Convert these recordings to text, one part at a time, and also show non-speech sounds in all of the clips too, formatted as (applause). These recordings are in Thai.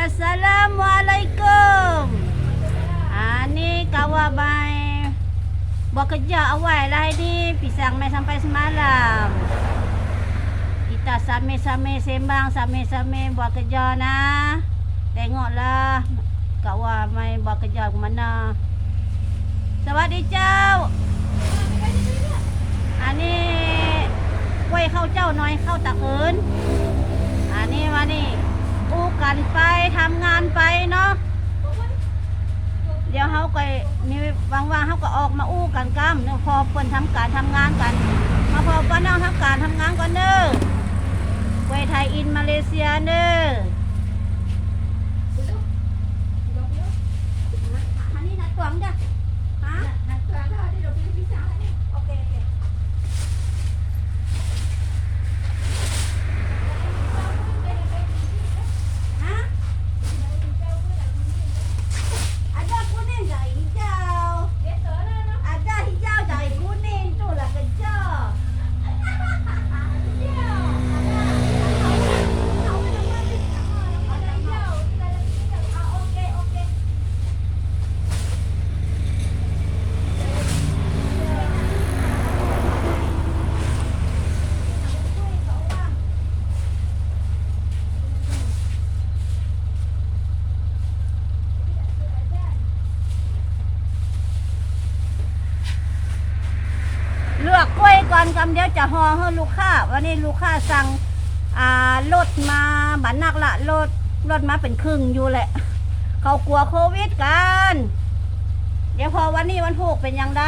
Assalamualaikum. Ha ni kawan bai. Buat kerja awal lah ni, pisang mai sampai semalam. Kita sami-sami sembang, sami-sami buat kerja nah. Tengoklah kawan mai buat kerja ke mana. Sabar dicau. Ha ni kuih kau cau noi kau tak un. Ha ni mani. กันไปทำงานไปเนาะเดี๋ยวเขาก็มีว่างๆเขาก็ออกมาอู้กันกัมเนี่ยพอเปิ้นทำการทำงานกัน มาพอป้าน้องทำการทำงานก่อนเด้อกล้วยไทยอินมาเลเซียเนอะอันนี้นัดกวงจ้ะฮะโอเคโอเค Ha? Ada kuning dari hijau. Ada hijau dari kuning tu lah kejar. Okey okey. Orang เลือกกล้วยก่ อนกำเดียวจะห่อให้ลูกค้าวันนี้ลูกค้าสั่งอ่ารถมาบันนักละรถรถมาเป็นครึ่งอยู่แหละ เขากลัวโควิดกัน เดี๋ยวพอวันนี้วันพูกเป็นยังไง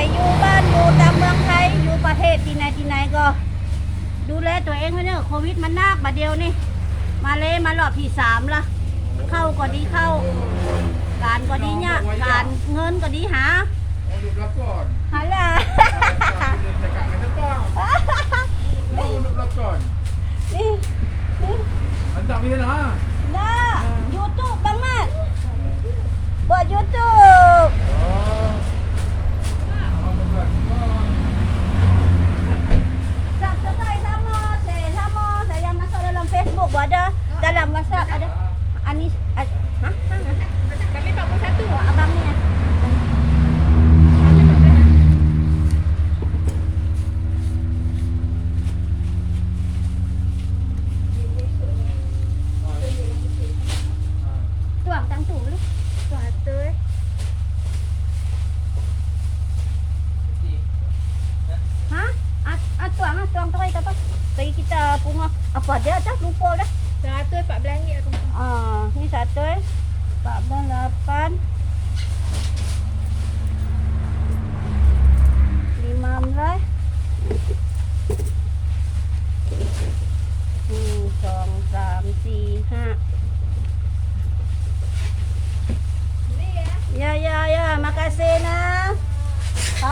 อะใครอยู่บ้านอยู่ตามเมืองไทยอยู่ประเทศที่ไหนที่ไหนก็ ดูแลตัวเองไว้เนอะโควิดมันนักบาดเดียวนี่ มาเลยมารอบที่สามละเข้าก็ดีเข้า การก็ดีเนี่ยการเงินก็ดีหาหาละ Dia cakap dengan depan. berada dalam masa ada Anis ha, ha?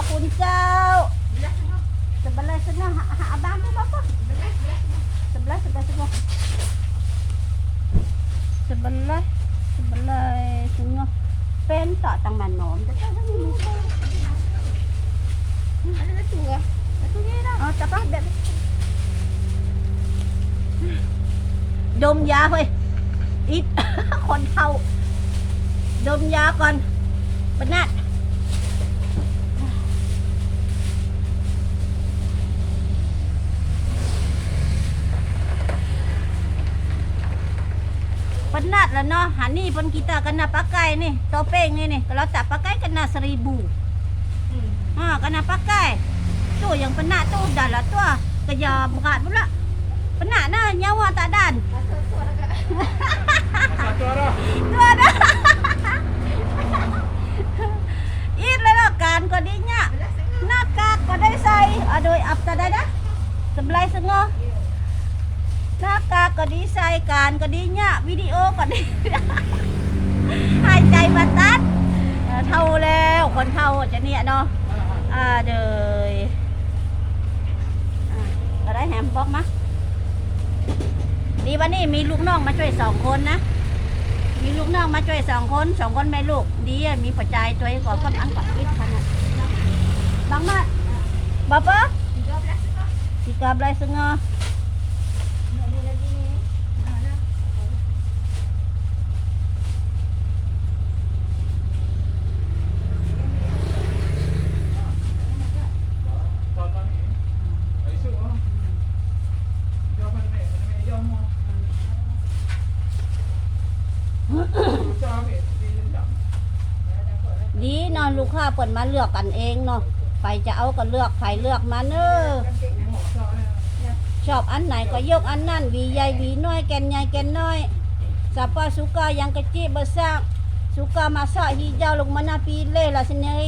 Kapun cau. Sebelah sana. Ha, ha, abang tu berapa? Sebelah, sebelah semua. Sebelah, sebelah semua. Pen tak tang manom. Tak tahu ni lupa. Ada satu lah. Satu ni dah. Oh, tak apa. Biar. ดมยาเฮ้ยอิดคนเฒ่าดมยาก่อนปนัดปนั penat lah noh. Ha ni pun kita kena pakai ni. Topeng ni ni. Kalau tak pakai kena seribu. Hmm. Ha kena pakai. Tu yang penat tu dah lah tu ah. Kerja berat pula. Penat dah nyawa tak dan. Satu arah. (laughs) Nakak kau di say kan kau di nyak Video kau di หายใจมาตัดเออเท่าแล้วคนเท่าจะเนี่ยเนาะอ่าเดยอะก็ได้แฮมบอกมาดีวันนี้มีลูกน้องมาช่วยสองคนนะ มีลูกน้องมาช่วยสองคนสองคนแม่ลูก ดีมีปัจจัยตัวเองก่อนก็อันก่อนคิดขนาดบางมา bapak Tiga belas setengah. tiga belas setengah Nak ada lagi ni. Ha, dah. Tuan-tuan ni. Esok ah. Jom mana ni? Mana ni jom ah. Susah ambil. Dia jam. ดีเนาะลูก ค้าเปิดมาเลือกกันเองเนาะไปจะเอาก็เลือกไปเลือกมาเนอะชอบอันไหนก็ยกอันนั่นวีใหญ่วีน้อยแกนใหญ่แกนน้อยสาปาสุกายังกะจีบะซากสุกามาซาฮีเจ้าลงมานาปีเล่ละสินี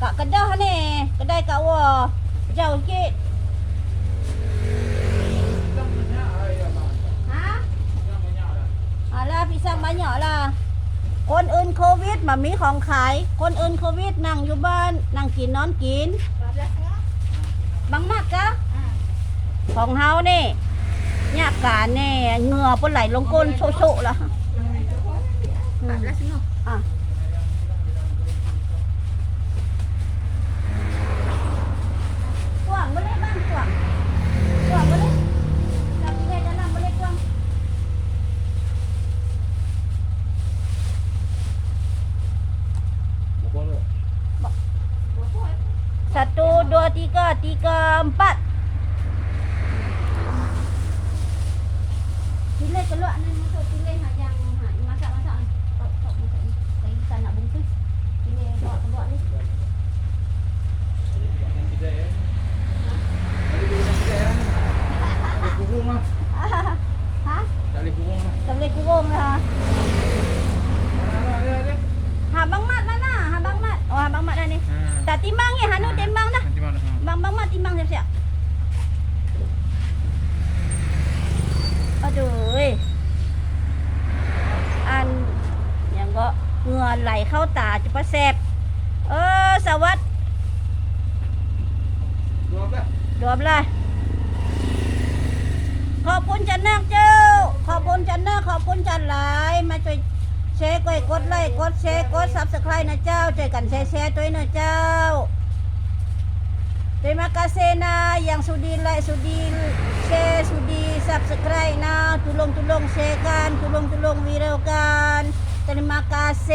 กะกระด้ฮะเน่กะได้กะวอเจ้าจีฮอะไรพี่สร้างบ้านเหรอละ คนอื่นโควิดมามีของขาย คนอื่นโควิดนั่งอยู่บ้านนั่งกินนอนกิน Empat belas setengah. บางมากกะ Ha. ของเฮานี่ยากการนี่เหงื่อปนไหลลงก้นโชะๆละ Empat belas setengah. อะ Satu, dua, tiga, tiga, empat. Pilih keluar ni masuk pilih hak yang hak masak-masak ni. Tok tok masak ni. Saya kita nak bungkus. Pilih bawa keluar ni. Yang kedai. Tadi dulu yang kedai. Tak boleh kurung lah. Tak boleh kurung lah. Timbang ni. Hanu timbang dah. Nanti mana? Ha. Bang Bang Mat timbang siap-siap. Aduh. eh. อันยังก็เหงื่อไหลเข้าตาจะประแสบเออสวัสด Dua belas. รวมเลยขอบคุณจันนักเจ้า ขอบคุณจันนักขอบคุณจันหลายมาช่วย แชร์ก้อกดไลค์กดแชร์กดซับสไครต์นะเจ้าใจกันแชร์แชร์ด้วยนะเจ้าเตมากาเซนาอย่างสุดีไลสุดีแชร์สุดีซับสไครต์นะตุลงตุลงแชร์กันตุลงตุลงวีดีโอกันเตมากาเซ